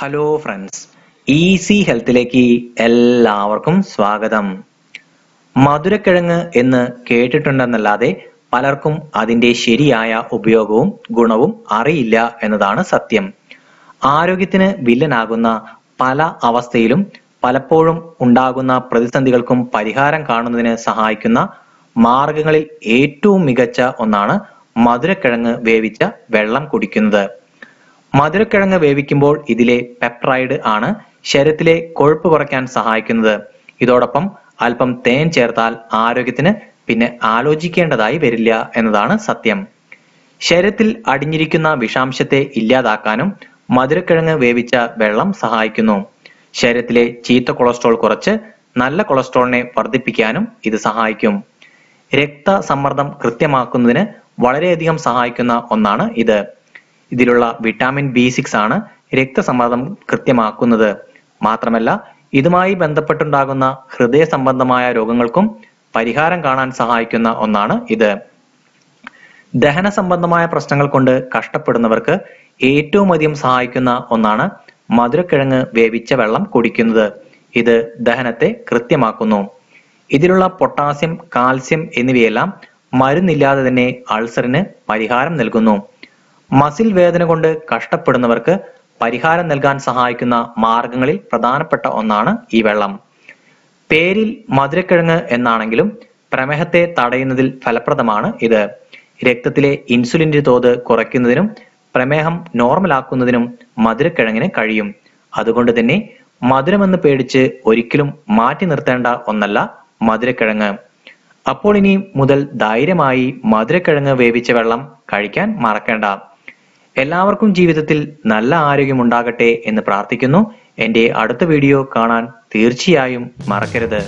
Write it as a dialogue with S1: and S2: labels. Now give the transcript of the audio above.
S1: Hello friends easy ഹെൽത്തിലേക്ക് എല്ലാവർക്കും സ്വാഗതം. മധുരക്കിഴങ്ങ് എന്ന് കേട്ടിട്ടുണ്ടെന്നല്ലാതെ പലർക്കും അതിന്റെ ശരിയായ ഉപയോഗവും ഗുണവും അറിയില്ല എന്നതാണ് സത്യം. ആരോഗ്യത്തിന് വില്ലനാകുന്ന പല അവസ്ഥയിലും പലപ്പോഴും ഉണ്ടാകുന്ന പ്രതിസന്ധികൾക്കും പരിഹാരം കാണുന്നതിന് സഹായിക്കുന്ന മാർഗങ്ങളിൽ ഏറ്റവും മികച്ച ഒന്നാണ് മധുരക്കിഴങ്ങ് വേവിച്ച വെള്ളം കുടിക്കുന്നത്. മധുരക്കിഴങ്ങ് വേവിക്കുമ്പോൾ ഇതിലെ പെപ്രൈഡ് ആണ് ശരീരത്തിലെ കൊഴുപ്പ് കുറയ്ക്കാൻ സഹായിക്കുന്നത്. ഇതോടൊപ്പം അല്പം തേൻ ചേർത്താൽ ആരോഗ്യത്തിന് പിന്നെ ആലോചിക്കേണ്ടതായി വരില്ല എന്നതാണ് സത്യം. ശരീരത്തിൽ അടിഞ്ഞിരിക്കുന്ന വിഷാംശത്തെ ഇല്ലാതാക്കാനും മധുരക്കിഴങ്ങ് വേവിച്ച വെള്ളം സഹായിക്കുന്നു. ശരീരത്തിലെ ചീത്ത കൊളസ്ട്രോൾ കുറച്ച് നല്ല കൊളസ്ട്രോളിനെ വർദ്ധിപ്പിക്കാനും ഇത് സഹായിക്കും. രക്തസമ്മർദ്ദം കൃത്യമാക്കുന്നതിന് വളരെയധികം സഹായിക്കുന്ന ഒന്നാണ് ഇത്. ഇതിലുള്ള വിറ്റാമിൻ ബി സിക്സ് ആണ് രക്തസമ്മർദ്ദം കൃത്യമാക്കുന്നത്. മാത്രമല്ല ഇതുമായി ബന്ധപ്പെട്ടുണ്ടാകുന്ന ഹൃദയ സംബന്ധമായ രോഗങ്ങൾക്കും പരിഹാരം കാണാൻ സഹായിക്കുന്ന ഒന്നാണ് ഇത്. ദഹന സംബന്ധമായ പ്രശ്നങ്ങൾ കൊണ്ട് കഷ്ടപ്പെടുന്നവർക്ക് ഏറ്റവും അധികം സഹായിക്കുന്ന ഒന്നാണ് മധുരക്കിഴങ്ങ് വേവിച്ച വെള്ളം കുടിക്കുന്നത്. ഇത് ദഹനത്തെ കൃത്യമാക്കുന്നു. ഇതിലുള്ള പൊട്ടാസ്യം കാൽസ്യം എന്നിവയെല്ലാം മരുന്നില്ലാതെ തന്നെ അൾസറിന് പരിഹാരം നൽകുന്നു. മസിൽ വേദന കൊണ്ട് കഷ്ടപ്പെടുന്നവർക്ക് പരിഹാരം നൽകാൻ സഹായിക്കുന്ന മാർഗങ്ങളിൽ പ്രധാനപ്പെട്ട ഒന്നാണ് ഈ വെള്ളം. പേരിൽ മധുരക്കിഴങ്ങ് എന്നാണെങ്കിലും പ്രമേഹത്തെ തടയുന്നതിൽ ഫലപ്രദമാണ് ഇത്. രക്തത്തിലെ ഇൻസുലിന്റെ തോത് കുറയ്ക്കുന്നതിനും പ്രമേഹം നോർമലാക്കുന്നതിനും മധുരക്കിഴങ്ങിന് കഴിയും. അതുകൊണ്ട് തന്നെ മധുരമെന്ന് പേടിച്ച് ഒരിക്കലും മാറ്റി നിർത്തേണ്ട ഒന്നല്ല മധുരക്കിഴങ്ങ്. അപ്പോൾ ഇനി മുതൽ ധൈര്യമായി മധുരക്കിഴങ്ങ് വേവിച്ച വെള്ളം കഴിക്കാൻ മറക്കേണ്ട. എല്ലാവർക്കും ജീവിതത്തിൽ നല്ല ആരോഗ്യം ഉണ്ടാകട്ടെ എന്ന് പ്രാർത്ഥിക്കുന്നു. എന്റെ അടുത്ത വീഡിയോ കാണാൻ തീർച്ചയായും മറക്കരുത്.